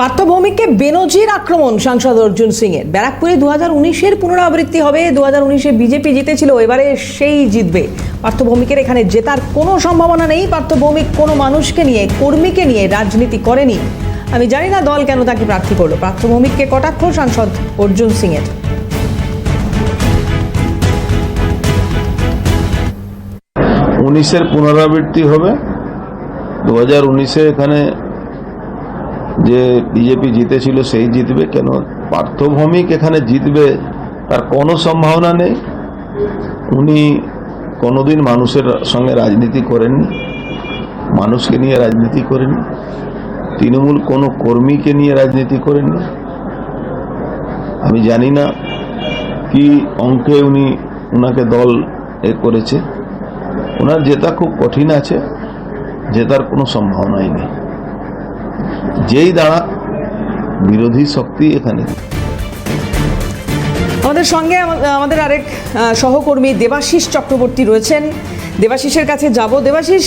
পার্থভৌমিককে বেনজির আক্রমণ, সাংসদ অর্জুন সিং এর ব্যারাকপুরে দু হাজার উনিশের পুনরাবৃত্তি হবে দু হাজার উনিশে বিজেপি জিতেছিল, এবারে সেই জিতবে। পার্থভৌমিকের এখানে জেতার কোনো সম্ভাবনা নেই। পার্থভৌমিক কোনো মানুষকে নিয়ে, কর্মীকে নিয়ে রাজনীতি করেনি। আমি জানি না দল কেন তাকে প্রার্থী করল। পার্থভৌমিককে কটাক্ষ, সাংসদ অর্জুন সিং এর উনিশের পুনরাবৃত্তি হবে। দু হাজার উনিশে এখানে যে বিজেপি জিতেছিল সেই জিতবে, কেন? পার্থভৌমিক এখানে জিতবে, তার কোনো সম্ভাবনা নেই। উনি কোনোদিন মানুষের সঙ্গে রাজনীতি করেননি, মানুষকে নিয়ে রাজনীতি করেননি, তৃণমূল কোনো কর্মীকে নিয়ে রাজনীতি করেননি। আমি জানি না কি অঙ্কে উনি ওনাকে দল এ করেছে। ওনার জেতা খুব কঠিন আছে, জেতার কোনো সম্ভাবনাই নেই। যেই দাঁড়া বিরোধী শক্তি এখানে। আমাদের সঙ্গে আমাদের আরেক সহকর্মী দেবাশিস চক্রবর্তী রয়েছেন। দেবাশিসের কাছে যাব। দেবাশিস